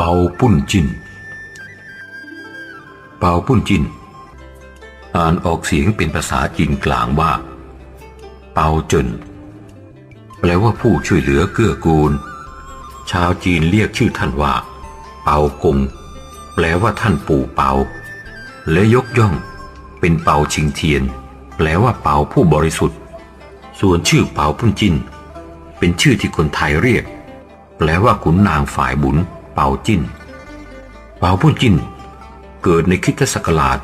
เปาปุ้นจิน เปาปุ้นจิน อ่านออกเสียงเป็นภาษาจีนกลางว่า เปาจน แปลว่าผู้ช่วยเหลือเกื้อกูล ชาวจีนเรียกชื่อท่านว่า เปากง แปลว่าท่านปู่เปา และยกย่อง เป็นเปาชิงเทียน แปลว่าเปาผู้บริสุทธิ์ ส่วนชื่อเปาปุ้นจิน เป็นชื่อที่คนไทยเรียก แปลว่าขุนนางฝ่ายบุญ เปาจิ้น เปาปุ้นจิ้น เกิดในคริสตศักราช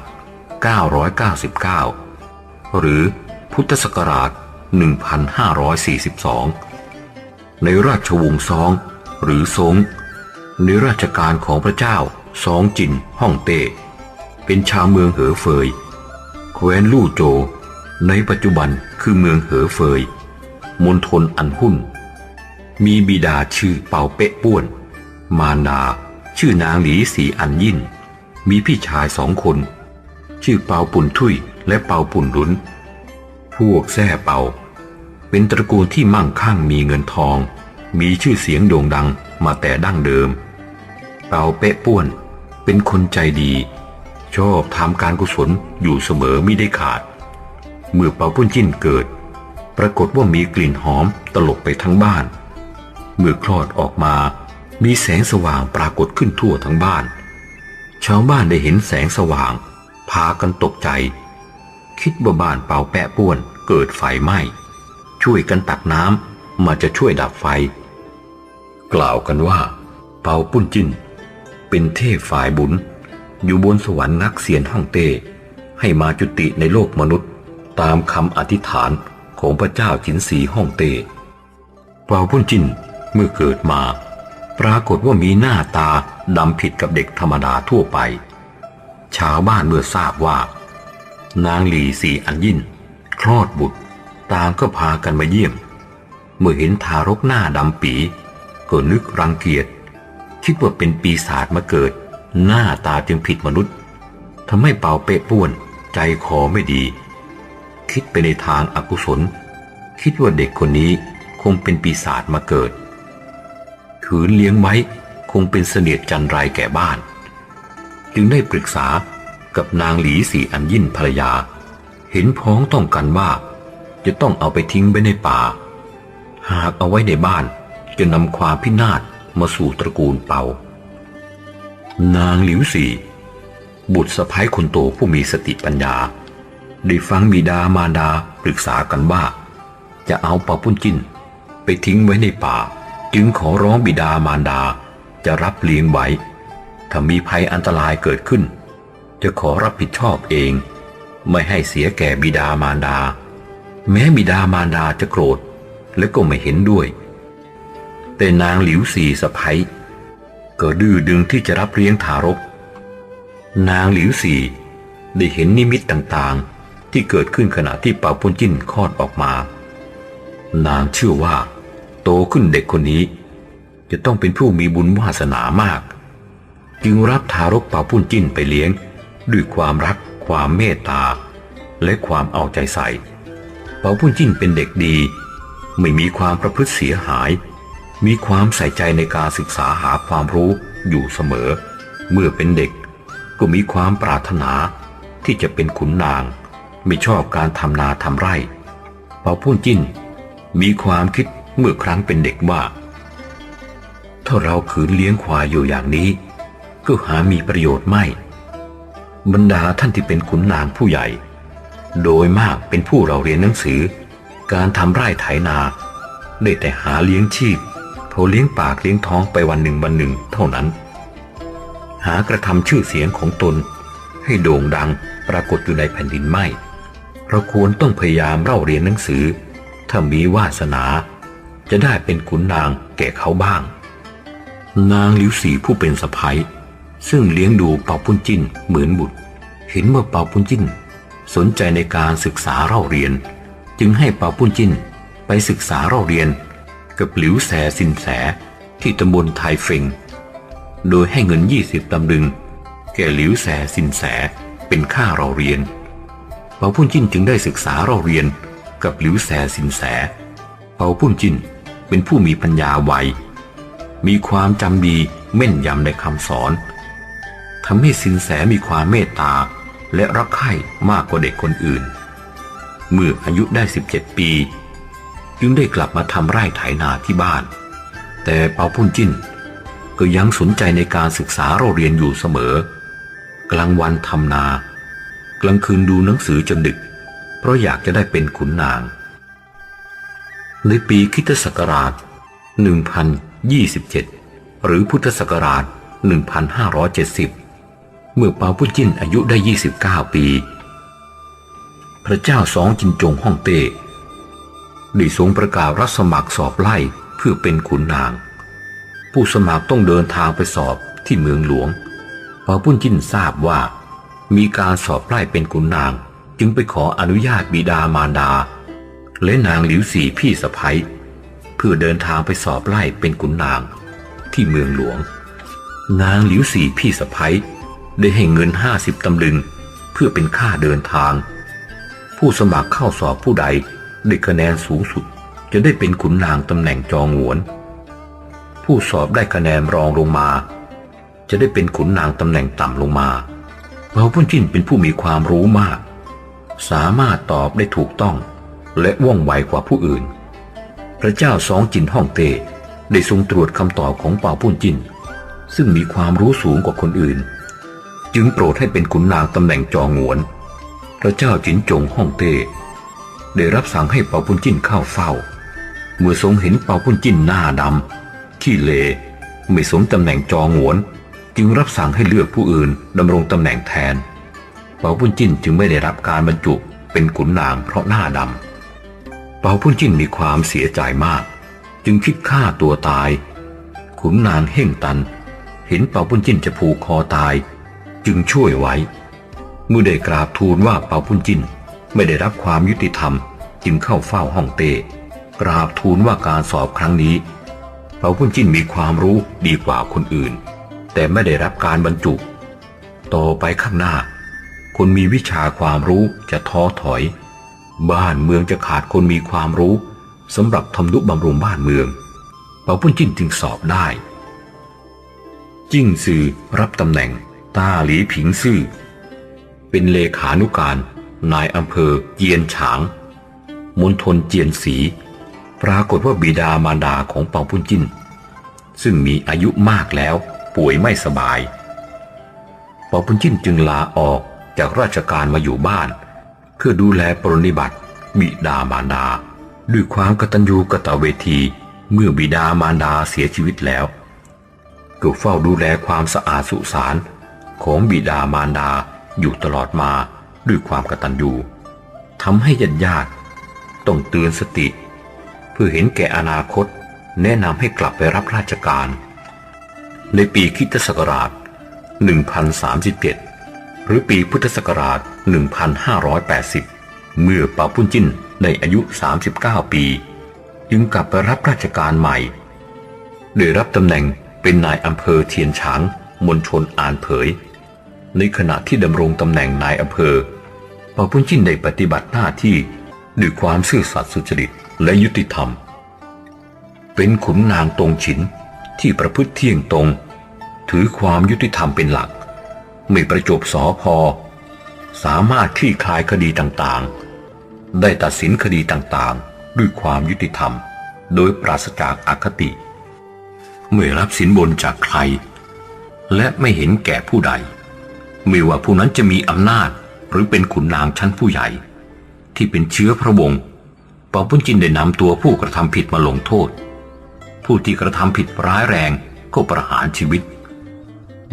999 หรือพุทธศักราช 1542 ในราชวงศ์ซองหรือซงในราชการของพระเจ้าซองจินฮ่องเต้ เป็นชาวเมืองเหอเฟย แคว้นลู่โจ ในปัจจุบันคือเมืองเหอเฟยมณฑลอันหุ่น มีบิดาชื่อเป่าเป๊ะป้วน มารดาชื่อนางหลีสีอันยิน มีพี่ชายสองคน ชื่อเปาปุ่นทุยและเปาปุ่นรุนพวกแซ่เปา เป็นตระกูลที่มั่งคั่งมีเงินทอง มีชื่อเสียงโด่งดังมาแต่ดั้งเดิม เปาเป๊ะป้วน เป็นคนใจดี ชอบทำการกุศลอยู่เสมอไม่ได้ขาด เมื่อเปาปุ้นจิ้นเกิด ปรากฏว่ามีกลิ่นหอมตลบไปทั้งบ้าน เมื่อคลอดออกมา มีแสงสว่างปรากฏขึ้นทั่วทั้งบ้าน ชาวบ้านได้เห็นแสงสว่าง พากันตกใจ คิดว่าบ้านเป่าแปะป้วนเกิดไฟไหม้ ช่วยกันตักน้ำมาจะช่วยดับไฟ กล่าวกันว่า เป่าปุ้นจิ้นเป็นเทพฝ่ายบุญ อยู่บนสวรรค์นักเสียนฮ่องเต้ให้มาจุติในโลกมนุษย์ ตามคำอธิษฐานของพระเจ้าจินสีฮ่องเต้เป่าปุ้นจิ้นเมื่อเกิดมา ปรากฏว่ามีหน้าตาดำผิดกับเด็กธรรมดาทั่วไป ชาวบ้านเมื่อทราบว่า นางหลีสีอันยินคลอดบุตรต่างก็พากันมาเยี่ยม เมื่อเห็นทารกหน้าดำปี ก็นึกรังเกียจ คิดว่าเป็นปีศาจมาเกิด หน้าตาจึงผิดมนุษย์ทำให้เป่าเปะป้วน ใจคอไม่ดี คิดไปในทางอากุศล คิดว่าเด็กคนนี้คงเป็นปีศาจมาเกิด ขืนเลี้ยงไว้คงเป็นเสนียดจันไรแก่บ้าน จึงได้ปรึกษากับนางหลีสีอันยิ่นภรรยา เห็นพ้องต้องกันว่า จะต้องเอาไปทิ้งไว้ในป่า หากเอาไว้ในบ้านจะนำความพินาศมาสู่ตระกูลเปานางหลิวสีบุตรสะพ้ายคนโตผู้มีสติปัญญา ได้ฟังบิดามารดาปรึกษากันว่า จะเอาเปาปุ้นจิ้นไปทิ้งไว้ในป่า จึงขอร้องบิดามารดาจะรับเลี้ยงไว้ ถ้ามีภัยอันตรายเกิดขึ้น จะขอรับผิดชอบเอง ไม่ให้เสียแก่บิดามารดา แม้บิดามารดาจะโกรธและก็ไม่เห็นด้วย แต่นางหลิวสีสะพ้ยก็ดื้อดึงที่จะรับเลี้ยงทารก นางหลิวสีได้เห็นนิมิตต่างๆ ที่เกิดขึ้นขณะที่เป่าปุ้นจิ้นคลอดออกมา นางเชื่อว่า โตขึ้นเด็กคนนี้ จะต้องเป็นผู้มีบุญวาสนามาก จึงรับทารกเป่าปุ้นจิ้นไปเลี้ยง ด้วยความรัก ความเมตตา และความเอาใจใส่เป่าปุ้นจิ้นเป็นเด็กดี ไม่มีความประพฤติเสียหาย มีความใส่ใจในการศึกษาหาความรู้อยู่เสมอ เมื่อเป็นเด็กก็มีความปรารถนาที่จะเป็นขุนนาง ไม่ชอบการทำนาทำไร่เป่าปุ้นจิ้น มีความคิด เมื่อครั้งเป็นเด็กว่า ถ้าเราขืนเลี้ยงควายอยู่อย่างนี้ ก็หามีประโยชน์ไม่ บรรดาท่านที่เป็นขุนนางผู้ใหญ่ โดยมากเป็นผู้เราเรียนหนังสือ การทำไร่ไถนาได้แต่หาเลี้ยงชีพพอเลี้ยงปากเลี้ยงท้องไปวันหนึ่งวันหนึ่งเท่านั้น หากระทำชื่อเสียงของตน ให้โด่งดังปรากฏอยู่ในแผ่นดินไม่เราควรต้องพยายามเล่าเรียนหนังสือ ถ้ามีวาสนา จะได้เป็นขุนนางแก่เขาบ้าง นางหลิวสีผู้เป็นสะพ้ยซึ่งเลี้ยงดูเป่าปุ้นจิ้นเหมือนบุตร เห็นว่าเป่าปุ้นจิ้น สนใจในการศึกษาเล่าเรียน จึงให้เป่าปุ้นจิ้นไปศึกษาเล่าเรียน กับหลิวแสสินแสที่ตำบลไทเฟงโดยให้เงินยี่สิบตำลึง แก่หลิวแสสินแสเป็นค่าเราเรียนเปาปุ้นจิ้นจึงได้ศึกษาเราเรียนกับหลิวแสสินแสเปาปุ้นจิ้น เป็นผู้มีปัญญาไวมีความจำดีแม่นยำในคำสอนทำให้สินแสมีความเมตตาและรักใคร่มากกว่าเด็กคนอื่น เมื่ออายุได้ 17 ปี จึงได้กลับมาทำไร่ไถนาที่บ้าน แต่เปาพุ่นจิ้น ก็ยังสนใจในการศึกษาเราเรียนอยู่เสมอ กลางวันทำนา กลางคืนดูหนังสือจนดึก เพราะอยากจะได้เป็นขุนนาง ในปีคริสตศักราช 1027 หรือพุทธศักราช 1570 เมื่อปาพุ่นจิ้นอายุได้ 29 ปี พระเจ้าสองจินจงฮ่องเต้ได้ทรงประกาศรับสมัครสอบไล่เพื่อเป็นขุนนาง ผู้สมัครต้องเดินทางไปสอบที่เมืองหลวงปาพุ่นจิ้นทราบว่า มีการสอบไล่เป็นขุนนางจึงไปขออนุญาตบิดามารดา และนางหลิวสีพี่สะพ้ยเพื่อเดินทางไปสอบไล่เป็นขุนนางที่เมืองหลวง นางหลิวสีพี่สะพ้ยได้ให้เงินห้าสิบตำลึง เพื่อเป็นค่าเดินทาง ผู้สมัครเข้าสอบผู้ใดได้คะแนนสูงสุด จะได้เป็นขุนนางตำแหน่งจองหวน ผู้สอบได้คะแนนรองลงมา จะได้เป็นขุนนางตำแหน่งต่ำลงมาเปาพุ่นจิ้นเป็นผู้มีความรู้มาก สามารถตอบได้ถูกต้อง และว่องไวกว่าผู้อื่น พระเจ้าสองจินฮ่องเต้ได้ทรงตรวจคำตอบของเป่าพุ่นจินซึ่งมีความรู้สูงกว่าคนอื่น จึงโปรดให้เป็นขุนนางตำแหน่งจองหวน พระเจ้าจินจงฮ่องเต้ได้รับสั่งให้เป่าพุ่นจินเข้าเฝ้า เมื่อทรงเห็นเป่าพุ่นจินหน้าดำขี้เลไม่สมตำแหน่งจองหวน จึงรับสั่งให้เลือกผู้อื่นดำรงตำแหน่งแทน เป่าพุ่นจินจึงไม่ได้รับการบรรจุเป็นขุนนางเพราะหน้าดำ เปาพุ่นจิ้นมีความเสียใจมาก จึงคิดฆ่าตัวตาย ขุนนางเฮ่งตัน เห็นเปาพุ่นจิ้นจะผูกคอตาย จึงช่วยไว้เมื่อได้กราบทูลว่าเปาพุ่นจิ้นไม่ได้รับความยุติธรรม จึงเข้าเฝ้าห้องเต้กราบทูลว่าการสอบครั้งนี้ เปาพุ่นจิ้นมีความรู้ดีกว่าคนอื่น แต่ไม่ได้รับการบรรจุ ต่อไปข้างหน้า คนมีวิชาความรู้จะท้อถอย บ้านเมืองจะขาดคนมีความรู้สำหรับทำนุบำรุงบ้านเมือง เปาพุ่นจิ้นจึงสอบได้ จิ้งซือรับตำแหน่งต้าหลีผิงซื่อ เป็นเลขานุการนายอำเภอเจียนฉางมณฑลเจียนสี ปรากฏว่าบิดามารดาของเปาพุ่นจิ้น ซึ่งมีอายุมากแล้วป่วยไม่สบาย เปาพุ่นจิ้นจึงลาออกจากราชการมาอยู่บ้าน เพื่อดูแลปรนนิบัติบิดามารดา ด้วยความกตัญญูกตเวทีเมื่อบิดามารดาเสียชีวิตแล้วก็เฝ้าดูแลความสะอาดสุสานของบิดามารดาอยู่ตลอดมาด้วยความกตัญญูทำให้ญาติญาติต้องเตือนสติ เพื่อเห็นแก่อนาคตแนะนำให้กลับไปรับราชการ ในปีคิตศักราช 1037 หรือปีพุทธศักราช 1580 เมื่อเปาปุ้นจิ้นได้อายุ 39 ปี จึงกลับไปรับราชการใหม่โดยรับตำแหน่งเป็นนายอำเภอเทียนฉางมณฑลอ่านเผย ในขณะที่ดำรงตำแหน่งนายอำเภอเปาปุ้นจิ้นได้ปฏิบัติหน้าที่ด้วยความซื่อสัตย์สุจริตและยุติธรรม เป็นขุนนางตรงฉินที่ประพฤติเที่ยงตรง ถือความยุติธรรมเป็นหลัก ไม่ประจบสอพอ สามารถคลี่คลายคดีต่างๆ ได้ตัดสินคดีต่างๆ ด้วยความยุติธรรม โดยปราศจากอคติ ไม่รับสินบนจากใคร และไม่เห็นแก่ผู้ใด ไม่ว่าผู้นั้นจะมีอำนาจหรือเป็นขุนนางชั้นผู้ใหญ่ ที่เป็นเชื้อพระวงศ์ปอปุ้นจินได้นำตัวผู้กระทำผิดมาลงโทษ ผู้ที่กระทำผิดร้ายแรงก็ประหารชีวิต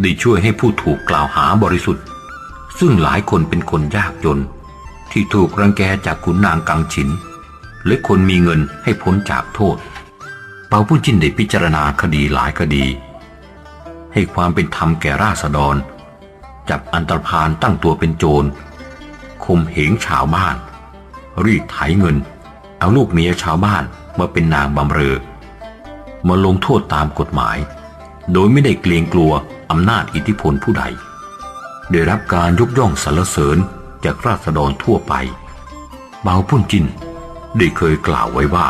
ได้ช่วยให้ผู้ถูกกล่าวหาบริสุทธิ์ ซึ่งหลายคนเป็นคนยากจน ที่ถูกรังแกจากขุนนางกังฉิน และคนมีเงินให้พ้นจากโทษ เปาปุ้นจินได้พิจารณาคดีหลายคดี ให้ความเป็นธรรมแก่ราษฎร จับอันตรพานตั้งตัวเป็นโจรข่มเหงชาวบ้าน รีดไถเงิน เอาลูกเมียชาวบ้านมาเป็นนางบำเรอ มาลงโทษตามกฎหมาย โดยไม่ได้เกรงกลัวอำนาจอิทธิพลผู้ใด ได้รับการยกย่องสรรเสริญจากราษฎรทั่วไปเบาพุ่นจินได้เคยกล่าวไว้ว่า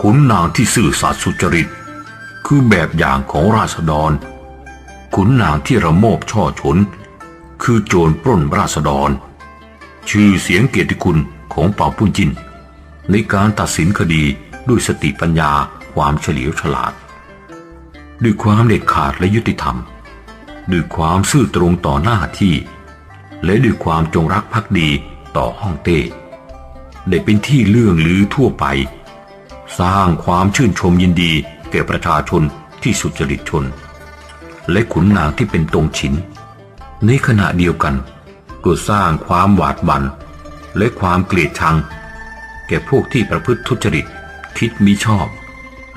ขุนนางที่ซื่อสัตย์สุจริต คือแบบอย่างของราษฎร ขุนนางที่ระโมบช่อฉน คือโจรปล้นราษฎร ชื่อเสียงเกียรติคุณของเป่าปุ้นจิน ในการตัดสินคดีด้วยสติปัญญาความเฉลียวฉลาด ด้วยความเด็ดขาดและยุติธรรม ด้วยความซื่อตรงต่อหน้าที่ และด้วยความจงรักภักดีต่อฮ่องเต้ได้เป็นที่เลื่องลือทั่วไป สร้างความชื่นชมยินดีแก่ประชาชนที่สุจริตชน และขุนนางที่เป็นตรงฉิน ในขณะเดียวกันก็สร้างความหวาดหวัน่นและความเกลียดชัง แก่พวกที่ประพฤติทุจริตคิดมิชอบ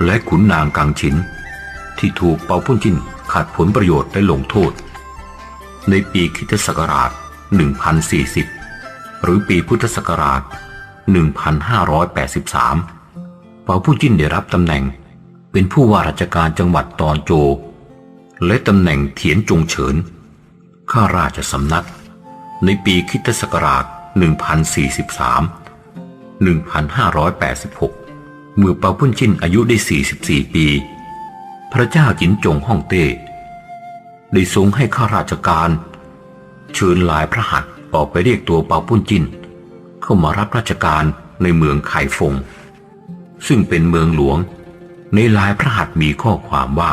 และขุนนางกังฉิน ที่ถูกเปาพุ่นจิน ขาดผลประโยชน์และลงโทษ ในปีคริสตศักราช 1040 หรือปีพุทธศักราช 1583 เปาพุ่นจินได้รับตำแหน่งเป็นผู้ว่าราชการจังหวัดตอนโจ และตำแหน่งเถียนจงเฉิน ข้าราชสำนัก ในปีคริสตศักราช 1043 1586 เมื่อเปาพุ่นจินอายุได้ 44 ปี พระเจ้าจินจงฮ่องเต้ได้ทรงให้ข้าราชการ เชิญหลายพระหัตถ์ออกไปเรียกตัวเปาปุ้นจินเข้ามารับราชการในเมืองไข่ฟง ซึ่งเป็นเมืองหลวง ในลายพระหัตถ์มีข้อความว่า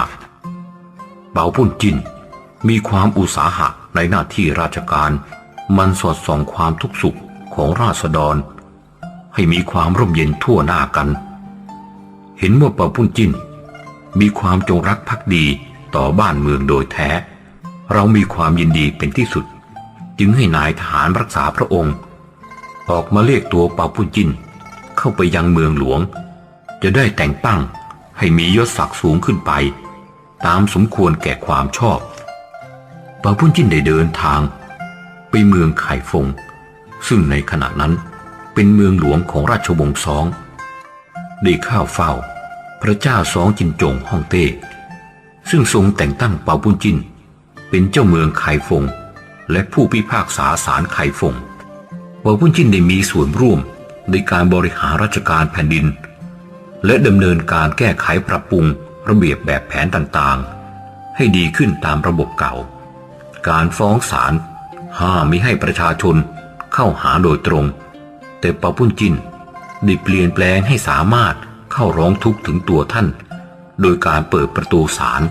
เปาปุ้นจินมีความอุตสาหะในหน้าที่ราชการ มันสอดส่องความทุกข์สุขของราษฎร ให้มีความร่มเย็นทั่วหน้ากัน เห็นว่าเปาปุ้นจิน มีความจงรักภักดีต่อบ้านเมืองโดยแท้ เรามีความยินดีเป็นที่สุด จึงให้นายทหารรักษาพระองค์ ออกมาเรียกตัวเปาปุ้นจินเข้าไปยังเมืองหลวง จะได้แต่งตั้งให้มียศศักดิ์สูงขึ้นไป ตามสมควรแก่ความชอบ เปาปุ้นจินได้เดินทาง ไปเมืองไข่ฟง ซึ่งในขณะนั้นเป็นเมืองหลวงของราชวงศ์ซองได้ข้าวเฝ้า พระเจ้าสองจินจงฮ่องเต้ ซึ่งทรงแต่งตั้งเปาปุ้นจิน เป็นเจ้าเมืองไคฟง และผู้พิพากษาศาลไคฟง เปาปุ้นจินได้มีส่วนร่วมในการบริหารราชการแผ่นดิน และดำเนินการแก้ไขปรับปรุงระเบียบแบบแผนต่างๆ ให้ดีขึ้นตามระบบเก่า การฟ้องศาลห้ามไม่ให้ประชาชนเข้าหาโดยตรง แต่เปาปุ้นจินได้เปลี่ยนแปลงให้สามารถ เข้าร้องทุกข์ถึงตัวท่าน โดยการเปิดประตูศาล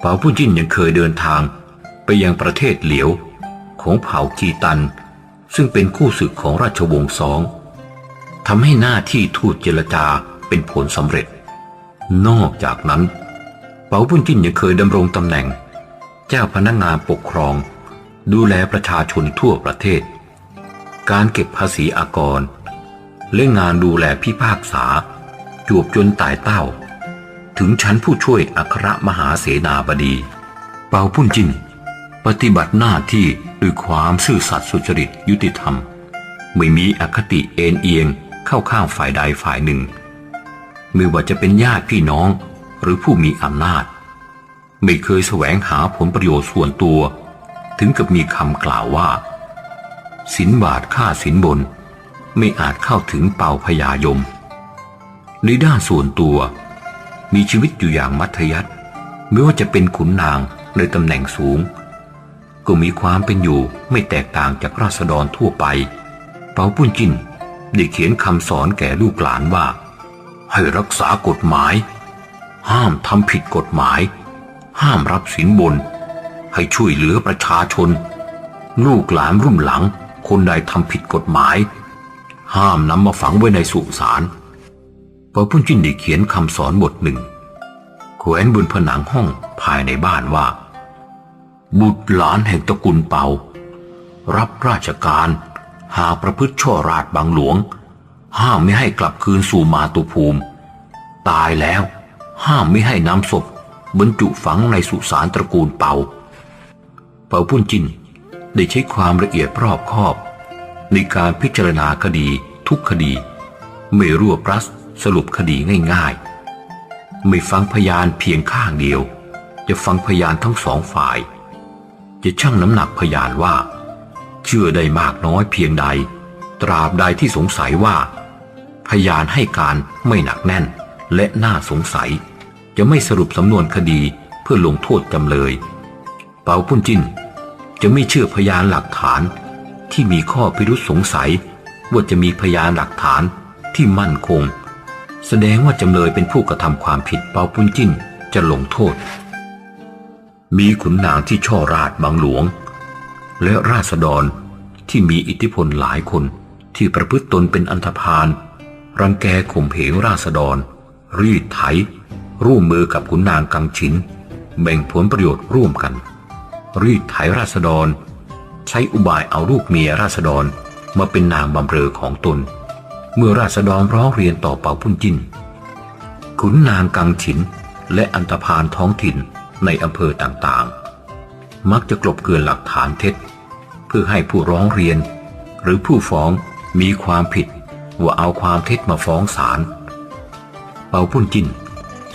เปาปุ้จินยังเคยเดินทางไปยังประเทศเหลียวของเผ่ากีตัน ซึ่งเป็นคู่ศึกของราชวงศ์ซองทำให้หน้าที่ทูตเจรจาเป็นผลสำเร็จ นอกจากนั้น เปาปุ้นจินยังเคยดำรงตำแหน่ง เจ้าพนักงานปกครอง ดูแลประชาชนทั่วประเทศ การเก็บภาษีอากร และงานดูแลพิพากษา จวบจนตายเต้า ถึงชั้นผู้ช่วยอัครมหาเสนาบดี เปาพุ่นจิน ปฏิบัติหน้าที่ด้วยความซื่อสัตย์สุจริตยุติธรรม ไม่มีอคติเอ็นเอียงเข้าข้างฝ่ายใดฝ่ายหนึ่ง ไม่ว่าจะเป็นญาติพี่น้องหรือผู้มีอำนาจ ไม่เคยแสวงหาผลประโยชน์ส่วนตัว ถึงกับมีคำกล่าวว่าสินบาทค่าสินบน ไม่อาจเข้าถึงเป่าพยายม ในด้านส่วนตัว มีชีวิตอยู่อย่างมัธยัสถ์ไม่ว่าจะเป็นขุนนางในตำแหน่งสูง ก็มีความเป็นอยู่ไม่แตกต่างจากราษฎรทั่วไป เปาปุ้นจินได้เขียนคำสอนแก่ลูกหลานว่า ให้รักษากฎหมาย ห้ามทำผิดกฎหมาย ห้ามรับสินบน ให้ช่วยเหลือประชาชน ลูกหลานรุ่นหลัง คนใดทำผิดกฎหมาย ห้ามนำมาฝังไว้ในสุสาน เปาปุ้นจินได้เขียนคำสอนบทหนึ่งแขวนบนผนังห้องภายในบ้านว่า บุตรหลานแห่งตระกูลเปา รับราชการหากประพฤติชั่วราชบางหลวง ห้ามไม่ให้กลับคืนสู่มาตุภูมิ ตายแล้วห้ามไม่ให้นำศพบรรจุฝังในสุสานตระกูลเปา เปาปุ้นจินได้ใช้ความละเอียดรอบคอบ ในการพิจารณาคดีทุกคดี ไม่รั่วบรัด สรุปคดีง่ายๆ ไม่ฟังพยานเพียงข้างเดียว จะฟังพยานทั้งสองฝ่าย จะชั่งน้ำหนักพยานว่า เชื่อได้มากน้อยเพียงใด ตราบใดที่สงสัยว่า พยานให้การไม่หนักแน่นและน่าสงสัย จะไม่สรุปสำนวนคดีเพื่อลงโทษจำเลย เปาปุ้นจินจะไม่เชื่อพยานหลักฐานที่มีข้อพิรุษสงสัยว่าจะมีพยานหลักฐานที่มั่นคง แสดงว่าจำเลยเป็นผู้กระทำความผิดเปาปุ้นจิ้นจะลงโทษ มีขุนนางที่ช่อราชบางหลวง และราษฎรที่มีอิทธิพลหลายคนที่ประพฤติตนเป็นอันธพาลรังแกข่มเหงราษฎร รีดไถ ร่วมมือกับขุนนางกังฉิน แบ่งผลประโยชน์ร่วมกัน รีดไถราษฎร ใช้อุบายเอาลูกเมียราษฎรมาเป็นนางบำเรอของตน เมื่อราษฎรร้องเรียนต่อเป่าพุ่นจินขุนนางกังฉิน และอันธพาลท้องถิ่นในอำเภอต่างๆ มักจะกลบเกลื่อนหลักฐานเท็จ เพื่อให้ผู้ร้องเรียน หรือผู้ฟ้องมีความผิดว่าเอาความเท็จมาฟ้องศาลเปาพุ่นจิน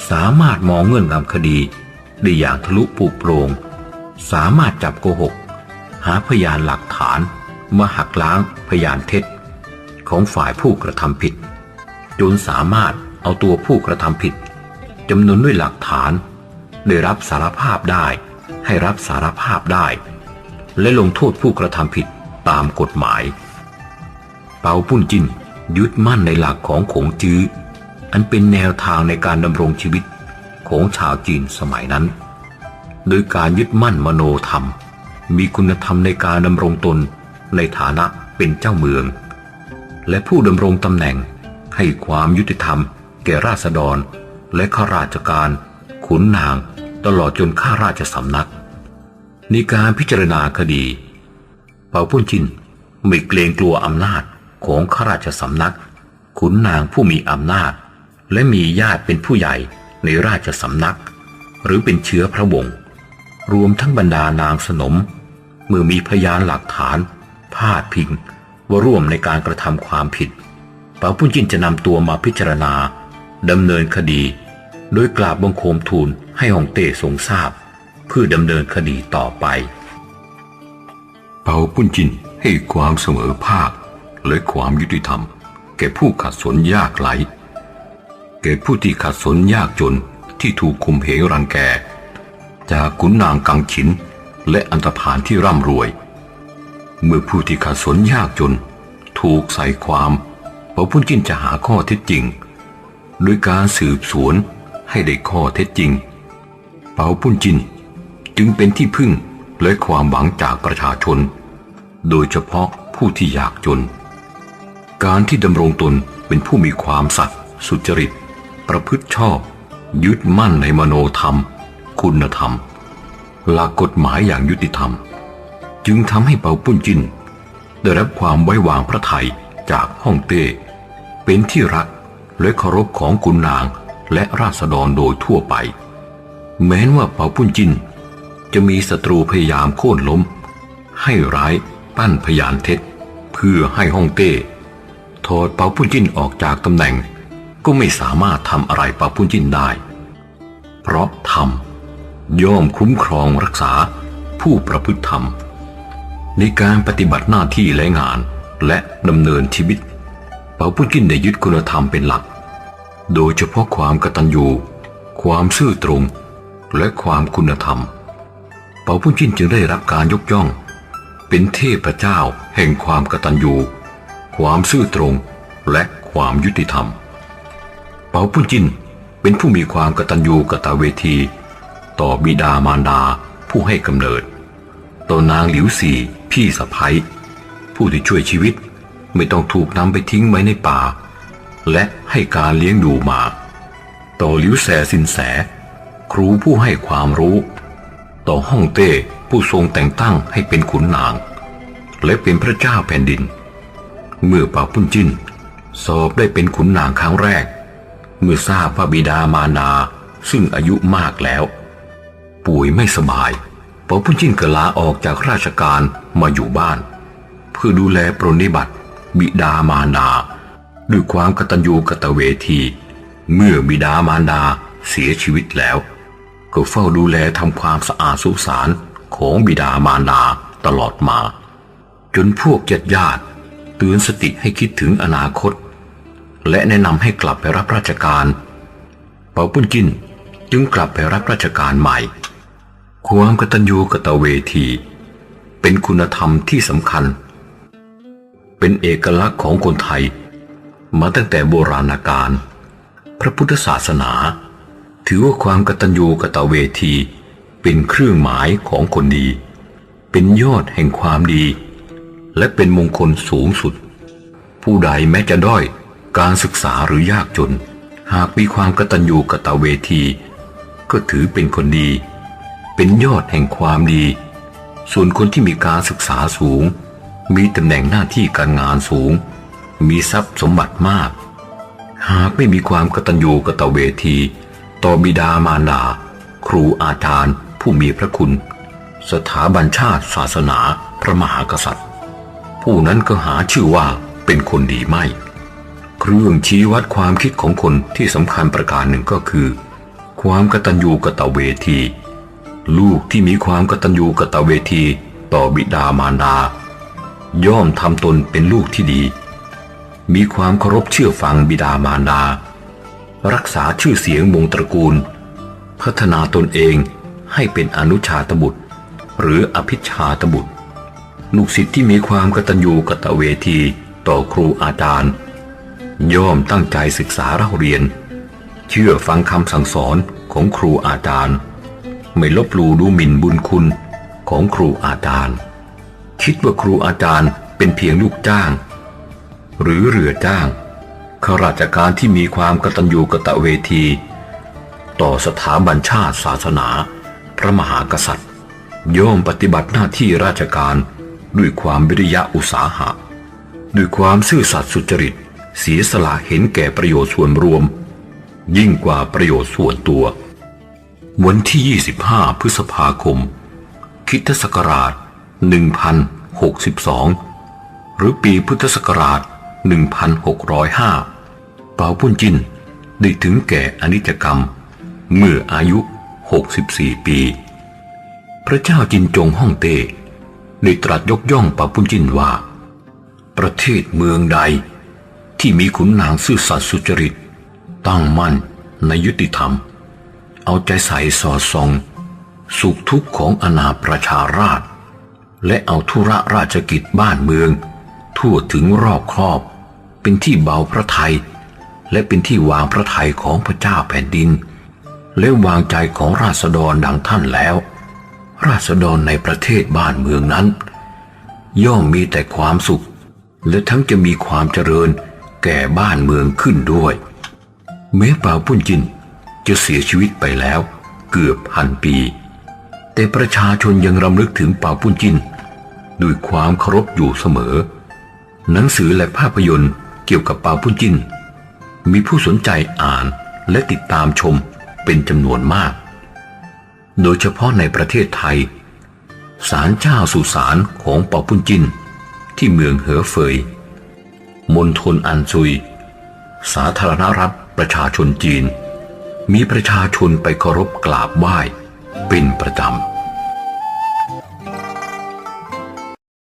สามารถมองเงื่อนงำคดีได้อย่างทะลุปูโปรง สามารถจับโกหก หาพยานหลักฐานมาหักล้างพยานเท็จ ของฝ่ายผู้กระทำผิด จนสามารถเอาตัวผู้กระทำผิดจำนวนด้วยหลักฐาน ได้รับสารภาพได้ ให้รับสารภาพได้ และลงโทษผู้กระทำผิดตามกฎหมาย เปาปุ้นจินยึดมั่นในหลักของขงจื้อ อันเป็นแนวทางในการดำรงชีวิตของชาวจีนสมัยนั้น โดยการยึดมั่นมโนธรรม มีคุณธรรมในการดำรงตนในฐานะเป็นเจ้าเมือง และผู้ดำรงตำแหน่ง ให้ความยุติธรรม แก่ราษฎร และข้าราชการ ขุนนาง ตลอดจนข้าราชสำนัก ในการพิจารณาคดี เปาปุ้นจินไม่เกรงกลัวอำนาจของข้าราชสำนัก ขุนนางผู้มีอำนาจ และมีญาติเป็นผู้ใหญ่ในราชสำนัก หรือเป็นเชื้อพระวงศ์รวมทั้งบรรดานางสนม เมื่อมีพยานหลักฐานพาดพิง ว่าร่วมในการกระทำความผิดเปาปุ้นจินจะนำตัวมาพิจารณาดำเนินคดี โดยกราบบังคมทูลให้ฮ่องเต้ทรงทราบ เพื่อดำเนินคดีต่อไป เปาปุ้นจินให้ความเสมอภาคและความยุติธรรม แก่ผู้ขัดสนยากไหล แก่ผู้ที่ขัดสนยากจนที่ถูกคุมเหงรังแก จากขุนนางกังฉินและอันธพาลที่ร่ำรวย เมื่อผู้ที่ขัดสนยากจน ถูกใส่ความเปาปุ้นจินจะหาข้อเท็จจริงโดยการสืบสวนให้ได้ข้อเท็จจริง เปาปุ้นจินจึงเป็นที่พึ่งและความหวังจากประชาชน โดยเฉพาะผู้ที่ยากจน การที่ดำรงตนเป็นผู้มีความสัตย์สุจริต ประพฤติชอบ ยึดมั่นในมโนธรรม คุณธรรม หลักกฎหมายอย่างยุติธรรม จึงทำให้เปาปุ้นจินได้รับความไว้วางพระทัยจากฮ่องเต้ เป็นที่รักและเคารพของกุนนางและราษฎรโดยทั่วไป แม้นว่าเปาปุ้นจินจะมีศัตรูพยายามโค่นล้ม ให้ร้ายปั้นพยานเท็จ เพื่อให้ฮ่องเต้ถอดเปาปุ้นจินออกจากตำแหน่ง ก็ไม่สามารถทำอะไรเปาปุ้นจินได้ เพราะธรรมย่อมคุ้มครองรักษาผู้ประพฤติธรรม ในการปฏิบัติหน้าที่และงานและดำเนินชีวิต เปาปุ้นจินได้ยึดคุณธรรมเป็นหลัก โดยเฉพาะความกตัญญูความซื่อตรง และความคุณธรรม เปาปุ้นจินจึงได้รับการยกย่อง เป็นเทพเจ้าแห่งความกตัญญูความซื่อตรงและความยุติธรรม เปาปุ้นจินเป็นผู้มีความกตัญญูกตเวที ต่อบิดามารดาผู้ให้กำเนิด ต่อนางหลิวสี พี่สะพ้ยผู้ที่ช่วยชีวิตไม่ต้องถูกนำไปทิ้งไว้ในป่า และให้การเลี้ยงดูมาต่อหลิวแสสินแส ครูผู้ให้ความรู้ ต่อฮ่องเต้ผู้ทรงแต่งตั้งให้เป็นขุนนาง และเป็นพระเจ้าแผ่นดิน เมื่อป่าปุ้นจิ้น สอบได้เป็นขุนนางครั้งแรก เมื่อทราบว่าบิดามารดาซึ่งอายุมากแล้ว ป่วยไม่สบายป่าปุ้นจิ้นก็ลาออกจากราชการ มาอยู่บ้าน เพื่อดูแลปรนิบัติ บิดามารดา ด้วยความกตัญญูกตเวที เมื่อบิดามารดาเสียชีวิตแล้ว ก็เฝ้าดูแลทำความสะอาดสุสานของบิดามารดาตลอดมา จนพวกญาติญาติเตือนสติให้คิดถึงอนาคต และแนะนำให้กลับไปรับราชการเปาปุ้นจินจึงกลับไปรับราชการใหม่ ความกตัญญูกตเวที เป็นคุณธรรมที่สำคัญ เป็นเอกลักษณ์ของคนไทย มาตั้งแต่โบราณกาลพระพุทธศาสนา ถือว่าความกตัญญูกตเวที เป็นเครื่องหมายของคนดี เป็นยอดแห่งความดี และเป็นมงคลสูงสุด ผู้ใดแม้จะด้อยการศึกษาหรือยากจน หากมีความกตัญญูกตเวที ก็ถือเป็นคนดี เป็นยอดแห่งความดี ส่วนคนที่มีการศึกษาสูง มีตำแหน่งหน้าที่การงานสูง มีทรัพย์สมบัติมาก หากไม่มีความกตัญญูกตเวที ต่อบิดามารดาครูอาจารย์ ผู้มีพระคุณ สถาบันชาติศาสนาพระมหากษัตริย์ ผู้นั้นก็หาชื่อว่าเป็นคนดีไม่ เครื่องชี้วัดความคิดของคนที่สำคัญประการหนึ่งก็คือ ความกตัญญูกตเวที ลูกที่มีความกตัญญูกตเวทีต่อบิดามารดา ย่อมทำตนเป็นลูกที่ดี มีความเคารพเชื่อฟังบิดามารดา รักษาชื่อเสียงวงตระกูล พัฒนาตนเองให้เป็นอนุชาตบุตร หรืออภิชาตบุตร ลูกศิษย์ที่มีความกตัญญูกตเวทีต่อครูอาจารย์ ย่อมตั้งใจศึกษาเล่าเรียน เชื่อฟังคำสั่งสอนของครูอาจารย์ ไม่ลบหลู่ดูหมิ่นบุญคุณของครูอาจารย์ คิดว่าครูอาจารย์เป็นเพียงลูกจ้าง หรือเรือจ้างข้าราชการที่มีความกตัญญูกะตะเวที ต่อสถาบันชาติศาสนา พระมหากษัตริย์ย่อมปฏิบัติหน้าที่ราชการด้วยความวิริยะอุตสาหะ ด้วยความซื่อสัตย์สุจริต เสียสละเห็นแก่ประโยชน์ส่วนรวม ยิ่งกว่าประโยชน์ส่วนตัว วันที่ 25 พฤษภาคมคริสตศักราช 1062 หรือปีพุทธศักราช 1605 เปาปุ้นจินได้ถึงแก่อนิจกรรม เมื่ออายุ 64 ปี พระเจ้าจินจงฮ่องเต้ได้ตรัสยกย่องเปาปุ้นจินว่า ประเทศเมืองใดที่มีขุนนางซื่อสัตย์สุจริต ตั้งมั่นในยุติธรรม เอาใจใส่สอดส่อง สุขทุกข์ของอาณาประชาราษฎรและเอาธุระราชกิจบ้านเมือง ทั่วถึงรอบครอบ เป็นที่เบาพระทัยและเป็นที่วางพระทัยของพระเจ้าแผ่นดิน และวางใจของราษฎรดังท่านแล้ว ราษฎรในประเทศบ้านเมืองนั้น ย่อมมีแต่ความสุข และทั้งจะมีความเจริญแก่บ้านเมืองขึ้นด้วยแม้ป่าปุ้นจิน จะเสียชีวิตไปแล้วเกือบพันปี แต่ประชาชนยังรำลึกถึงป่าปุ้นจินด้วยความเคารพอยู่เสมอ หนังสือและภาพยนตร์เกี่ยวกับป่าปุ้นจินมีผู้สนใจอ่านและติดตามชมเป็นจำนวนมาก โดยเฉพาะในประเทศไทย ศาลเจ้าสุสานของป่าปุ้นจินที่เมืองเหอเฟย มณฑลอันซุย สาธารณรัฐประชาชนจีน มีประชาชนไปเคารพกราบไหว้เป็นประจำ